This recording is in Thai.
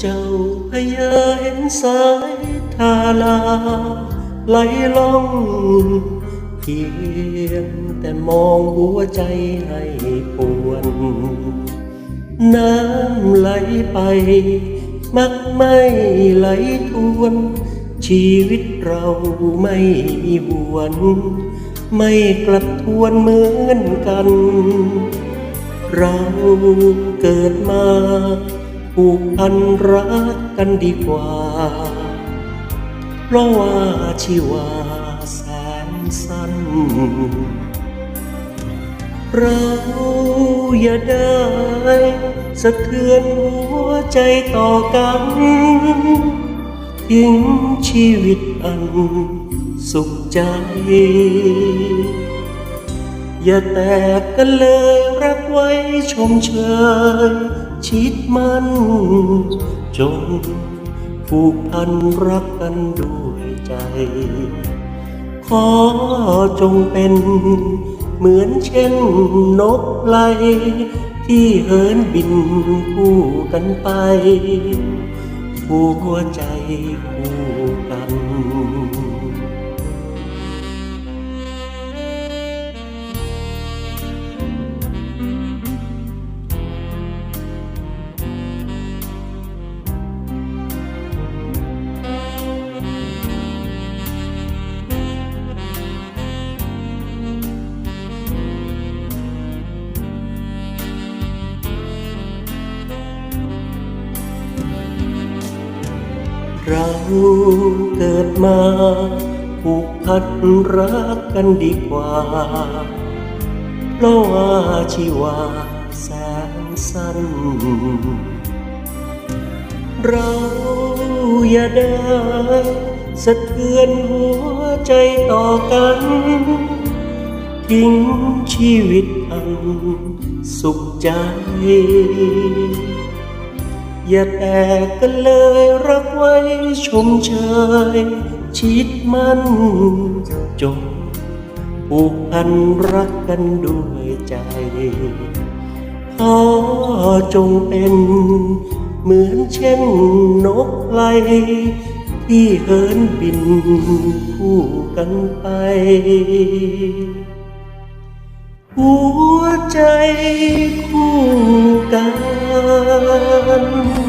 เจ้าพยาเห็นสายทาลาไหลล่องเพียงแต่มองหัวใจให้ปวนน้ำไหลไป มักไม่ไหลทวน ชีวิตเราไม่หวน ไม่กลับทวนเหมือนกัน เราเกิดมา ผูกพันรักกันดีกว่า เพราะว่าชีวาแสนสั้น เราอย่าได้สะเทือนหัวใจต่อกันทิ้งชีวิตอันสุขใจ อย่าแตกกันเลยรักไว้ชมเชยชิดมันจงผูกพันรักกันด้วยใจ ขอจงเป็นเหมือนเช่นนกไลที่เหินบินคู่กันไปผูกหัวใจคู่กัน เราเกิดมาผูกพันรักกันดีกว่า เพราะว่าชีวาแสนสั้น เราอย่าได้สะเทือนหัวใจต่อกัน ทิ้งชีวิตอันสุขใจ อย่าแตกกันเลยรักไว้ชมเชยชิดมันจงผูกพันรักกันด้วยใจขอจงเป็นเหมือนเช่นนกไลที่เหินบินคู่กันไปหัว ใจคู่กัน